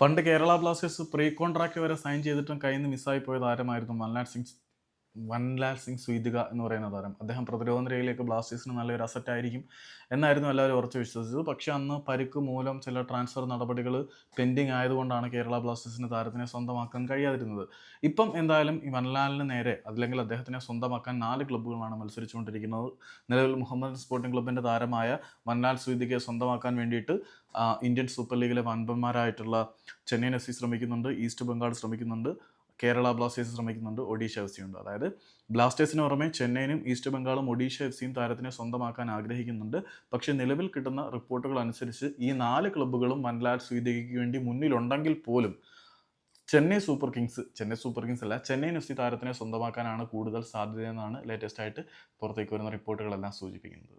പണ്ട് Kerala Blasters pre contract വരെ sign ചെയ്തിട്ടും കയ്യിൽ നിന്ന് മിസ്സായി പോയത് ആരമായിരുന്നു? മൽനാട് സിംഗ് വൻലാൽ സിംഗ് സ്വീതിക എന്ന് പറയുന്ന താരം. അദ്ദേഹം പ്രതിരോധ നിരയിലേക്ക് ബ്ലാസ്റ്റേഴ്സിന് നല്ലൊരു അസറ്റ് ആയിരിക്കും എന്നായിരുന്നു എല്ലാവരും ഉറച്ചു വിശ്വസിച്ചത്. പക്ഷേ അന്ന് പരുക്ക് മൂലം ചില ട്രാൻസ്ഫർ നടപടികൾ പെൻഡിങ് ആയതുകൊണ്ടാണ് കേരള ബ്ലാസ്റ്റേഴ്സിന് താരത്തിനെ സ്വന്തമാക്കാൻ കഴിയാതിരുന്നത്. ഇപ്പം എന്തായാലും ഈ വൻലാലിന് നേരെ അല്ലെങ്കിൽ അദ്ദേഹത്തിനെ സ്വന്തമാക്കാൻ നാല് ക്ലബ്ബുകളാണ് മത്സരിച്ചുകൊണ്ടിരിക്കുന്നത്. നിലവിൽ മുഹമ്മദ് സ്പോർട്ടിംഗ് ക്ലബിന്റെ താരമായ വൺലാൽ സ്വീതികയെ സ്വന്തമാക്കാൻ വേണ്ടിയിട്ട് ഇന്ത്യൻ സൂപ്പർ ലീഗിലെ വൻപന്മാരായിട്ടുള്ള ചെന്നൈയിൻ എഫ് സി ശ്രമിക്കുന്നുണ്ട് ഈസ്റ്റ് ബംഗാൾ ശ്രമിക്കുന്നുണ്ട്. കേരള ബ്ലാസ്റ്റേഴ്സ് ശ്രമിക്കുന്നുണ്ട് ഒഡീഷ എഫ് സിയുണ്ട് അതായത് ബ്ലാസ്റ്റേഴ്സിന് പുറമെ ചെന്നൈയിനും ഈസ്റ്റ് ബംഗാളും ഒഡീഷ എഫ് സിയും താരത്തിനെ സ്വന്തമാക്കാൻ ആഗ്രഹിക്കുന്നുണ്ട്. പക്ഷെ നിലവിൽ കിട്ടുന്ന റിപ്പോർട്ടുകൾ അനുസരിച്ച് ഈ നാല് ക്ലബ്ബുകളും വൻലാൽ സ്വീതയ്ക്ക് വേണ്ടി മുന്നിലുണ്ടെങ്കിൽ പോലും Chennai Super Kings Chennai Super Kings അല്ല ചെന്നൈ എഫ് സി താരത്തിനെ സ്വന്തമാക്കാനാണ് കൂടുതൽ സാധ്യതയെന്നാണ് ലേറ്റസ്റ്റ് ആയിട്ട് പുറത്തേക്ക് വരുന്ന റിപ്പോർട്ടുകളെല്ലാം സൂചിപ്പിക്കുന്നത്.